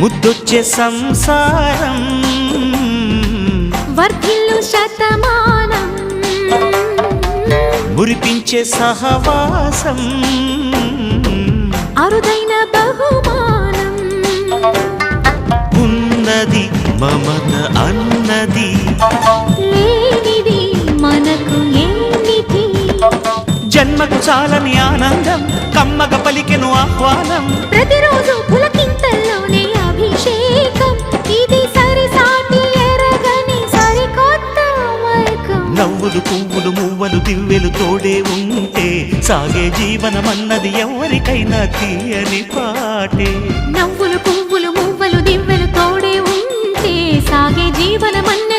ముద్దొచ్చే సంసారం. వర్ధిల్లు శతమానం. మురిపించే సహవాసం. అరుదైన బహుమానం. ఉన్నది మమత అన్నది. లేనిది మనకు ఏమిటి? జన్మకు చాలని ఆనందం కమ్మగ పలికెను ఆహ్వానం. ప్రతిరోజు పువ్వులు పువ్వులు మువ్వలు దివ్యలు తోడే ఉంటే సాగే జీవనమన్నది ఎవరికైనా తీయని పాటే. నవ్వులు పువ్వులు మువ్వలు దివ్వెలు తోడే ఉంటే సాగే జీవనమన్నది